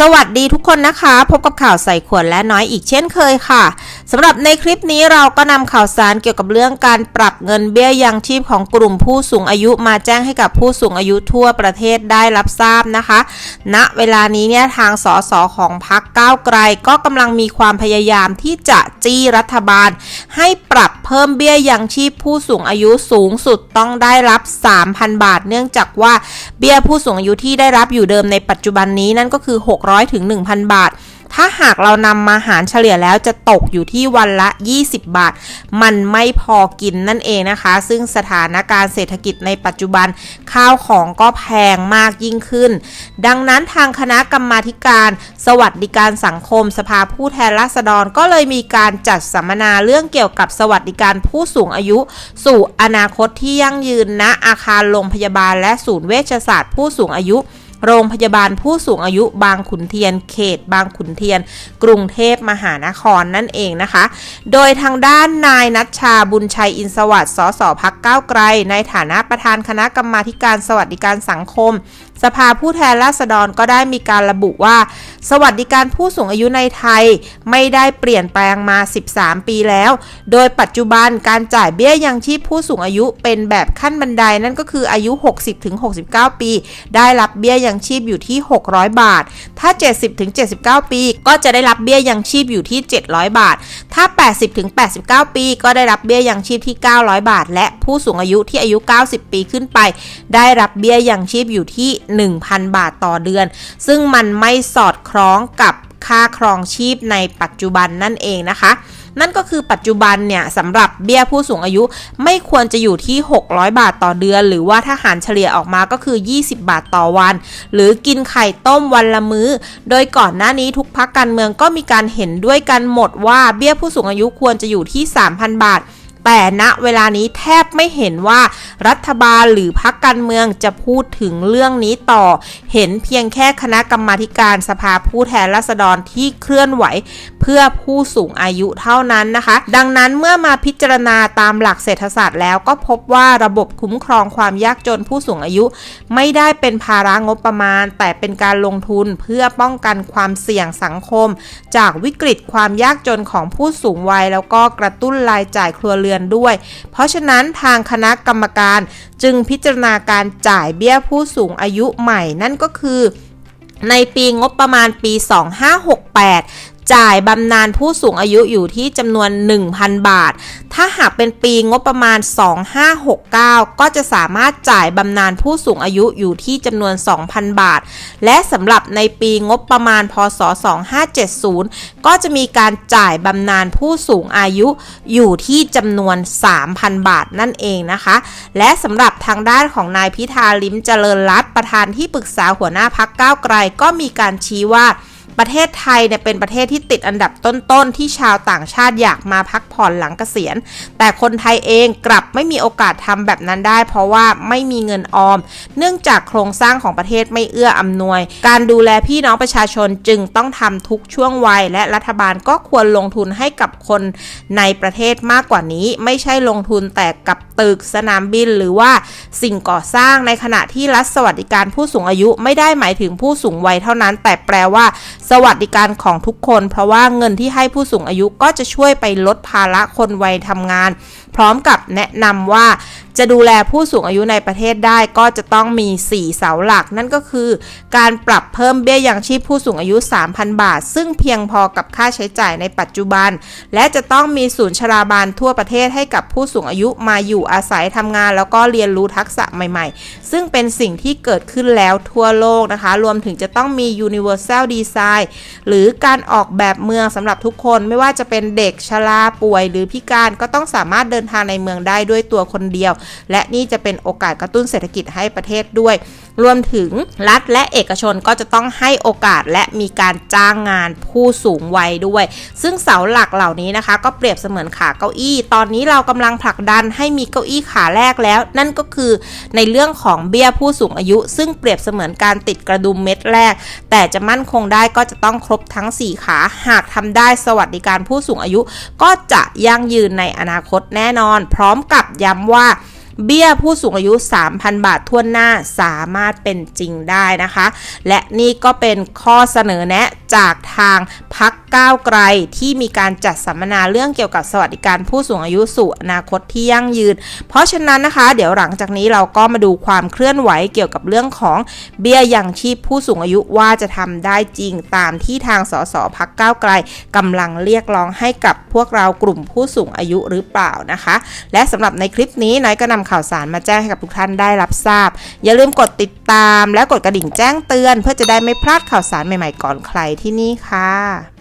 สวัสดีทุกคนนะคะ พบกับข่าวใส่ขวดและน้อยอีกเช่นเคยค่ะสำหรับในคลิปนี้เราก็นำข่าวสารเกี่ยวกับเรื่องการปรับเงินเบี้ยยังชีพของกลุ่มผู้สูงอายุมาแจ้งให้กับผู้สูงอายุทั่วประเทศได้รับทราบนะคะณเวลานี้เนี่ยทางสสของพักก้าวไกล ก็กำลังมีความพยายามที่จะ จี้รัฐบาล ให้ปรับเพิ่มเบี้ยยังชีพผู้สูงอายุสูงสุดต้องได้รับ 3,000 บาท เนื่องจากว่าเบี้ยผู้สูงอายุที่ได้รับอยู่เดิมในปัจจุบันนี้นั่นก็คือ 600ถึง1,000 บาท ถ้าหากเรานำมาหารเฉลี่ยแล้วจะตกอยู่ที่วันละ 20 บาท มันไม่พอกินนั่นเองนะคะ ซึ่งสถานการณ์เศรษฐกิจในปัจจุบันข้าวของก็แพงมากยิ่งขึ้น ดังนั้นทางคณะกรรมาธิการสวัสดิการสังคมสภาผู้แทนราษฎรก็เลยมีการจัดสัมมนาเรื่องเกี่ยวกับสวัสดิการผู้สูงอายุ สู่อนาคตที่ยั่งยืนณอาคารโรงพยาบาลและศูนย์เวชศาสตร์ผู้สูงอายุ โรงพยาบาลผู้สูงอายุบางขุนเทียน เขต บางขุนเทียน กรุงเทพมหานครนั่นเองนะคะ โดยทางด้านนายนัชชาบุญชัยอินสวัสดิ์สสพักก้าวไกล ในฐานะประธานคณะกรรมาการสวัสดิการสังคม สภาผู้แทนราษฎรก็ได้มีการระบุว่า สวัสดิการผู้สูงอายุในไทยไม่ได้เปลี่ยนแปลงมา 13 ปีแล้ว โดยปัจจุบันการจ่ายเบี้ยยังชีพผู้สูงอายุเป็นแบบขั้นบันไดนั่นก็คืออายุ 60-69 ปี ได้รับเบี้ยยังชีพอยู่ที่ 600 บาท ถ้า 70-79 ปี ก็จะได้รับเบี้ยยังชีพอยู่ที่ 700 บาท ถ้า 80-89 ปี ก็ได้รับเบี้ยยังชีพที่ 900 บาท และผู้สูงอายุที่อายุ 90 ปีขึ้นไป ได้รับเบี้ยยังชีพอยู่ที่ 1,000 บาทต่อเดือน ซึ่งมันไม่สอดคล้องกับค่าครองชีพในปัจจุบันนั่นเองนะคะ นั่นก็คือปัจจุบันเนี่ยสำหรับเบี้ยผู้สูงอายุไม่ควรจะอยู่ที่ 600 บาทต่อเดือน หรือว่าถ้าหารเฉลี่ยออกมาก็คือ 20 บาทต่อวัน หรือกินไข่ต้มวันละมื้อ โดยก่อนหน้านี้ทุกพักการเมืองก็มีการเห็นด้วยกันหมดว่าเบี้ยผู้สูงอายุควรจะอยู่ที่ 3,000 บาท แต่ณเวลานี้แทบไม่เห็นว่ารัฐบาลหรือพักการเมืองจะพูดถึงเรื่องนี้ต่อ เห็นเพียงแค่คณะกรรมาการสภาผู้แทนราษฎรที่เคลื่อนไหว เพื่อผู้สูงอายุเท่านั้นนะคะ ดังนั้นเมื่อมาพิจารณาตามหลักเศรษฐศาสตร์แล้วก็พบว่าระบบคุ้มครองความยากจนผู้สูงอายุ ไม่ได้เป็นภาระงบประมาณ แต่เป็นการลงทุนเพื่อป้องกันความเสี่ยงสังคม จากวิกฤตความยากจนของผู้สูงวัย แล้วก็กระตุ้นรายจ่ายครัวเรือนด้วย เพราะฉะนั้นทางคณะกรรมการจึงพิจารณาการจ่ายเบี้ยผู้สูงอายุใหม่นั่นก็คือในปีงบประมาณปี 2568 จ่ายบำนาญผู้สูงอายุอยู่ที่จำนวน 1,000 บาท ถ้าหากเป็นปีงบประมาณ 2569 ก็จะสามารถจ่ายบำนาญผู้สูงอายุอยู่ที่จำนวน 2,000 บาท และสำหรับในปีงบประมาณ พศ 2570 ก็จะมีการจ่ายบำนาญผู้สูงอายุอยู่ที่จำนวน 3,000 บาทนั่นเองนะคะ และสำหรับทางด้านของนายพิธาลิมเจริญรัตประธานที่ปรึกษาหัวหน้าพักก้าวไกลก็มีการชี้ว่า ประเทศไทยเนี่ยเป็นประเทศที่ติดอันดับต้นๆ ที่ชาวต่างชาติอยากมาพักผ่อนหลังเกษียณ แต่คนไทยเองกลับไม่มีโอกาสทำแบบนั้นได้ เพราะว่าไม่มีเงินออม เนื่องจากโครงสร้างของประเทศไม่เอื้ออำนวย การดูแลพี่น้องประชาชนจึงต้องทำทุกช่วงวัย และรัฐบาลก็ควรลงทุนให้กับคนในประเทศมากกว่านี้ ไม่ใช่ลงทุนแต่กับตึกสนามบินหรือว่าสิ่งก่อสร้างในขณะที่รัฐสวัสดิการผู้สูงอายุไม่ได้หมายถึงผู้สูงวัยเท่านั้น แต่แปลว่าสวัสดิการของทุกคน เพราะว่าเงินที่ให้ผู้สูงอายุก็จะช่วยไปลดภาระคนวัยทำงาน พร้อมกับแนะนำว่า จะดูแลผู้สูงอายุในประเทศได้ก็จะต้องมี 4 เสาหลัก นั่นก็คือ การปรับเพิ่มเบี้ยยังชีพผู้สูงอายุ 3,000 บาท ซึ่งเพียงพอกับค่าใช้จ่ายในปัจจุบัน และจะต้องมีศูนย์ชราบาลทั่วประเทศให้กับผู้สูงอายุมาอยู่อาศัยทำงาน แล้วก็เรียนรู้ทักษะใหม่ๆ ซึ่งเป็นสิ่งที่เกิดขึ้นแล้วทั่วโลกนะคะ รวมถึงจะต้องมี universal design หรือการออกแบบเมืองสำหรับทุกคนไม่ว่าจะเป็นเด็กชราป่วย หรือพิการก็ต้องสามารถเดินทางในเมืองได้ด้วยตัวคนเดียวและนี่จะเป็นโอกาสกระตุ้นเศรษฐกิจให้ประเทศด้วย รวมถึงรัฐและเอกชนก็จะต้องให้โอกาสและมีการจ้างงานผู้สูงวัยด้วย ซึ่งเสาหลักเหล่านี้นะคะ ก็เปรียบเสมือนขาเก้าอี้ ตอนนี้เรากำลังผลักดันให้มีเก้าอี้ขาแรกแล้ว นั่นก็คือในเรื่องของเบี้ยผู้สูงอายุ ซึ่งเปรียบเสมือนการติดกระดุมเม็ดแรก แต่จะมั่นคงได้ก็จะต้องครบทั้ง 4 ขา หากทำได้สวัสดิการผู้สูงอายุ ก็จะยั่งยืนในอนาคตแน่นอน พร้อมกับย้ำว่า เบี้ยผู้สูงอายุ 3,000 บาททั่วหน้าสามารถเป็นจริงได้นะคะ และนี่ก็เป็นข้อเสนอแนะจากทางพักก้าวไกลที่มีการจัดสัมมนาเรื่องเกี่ยวกับสวัสดิการผู้สูงอายุสู่อนาคตที่ยั่งยืน เพราะฉะนั้นนะคะ เดี๋ยวหลังจากนี้เราก็มาดูความเคลื่อนไหวเกี่ยวกับเรื่องของเบี้ยยังชีพผู้สูงอายุว่าจะทำได้จริงตามที่ทางสสพักก้าวไกลกำลังเรียกร้องให้กับพวกเรากลุ่มผู้สูงอายุหรือเปล่านะคะ และสำหรับในคลิปนี้น้อยก็นำข่าวสารมาแจ้งให้กับทุกท่านได้รับทราบ อย่าลืมกดติดตามและกดกระดิ่งแจ้งเตือน เพื่อจะได้ไม่พลาดข่าวสารใหม่ๆก่อนใครที่นี่ค่ะ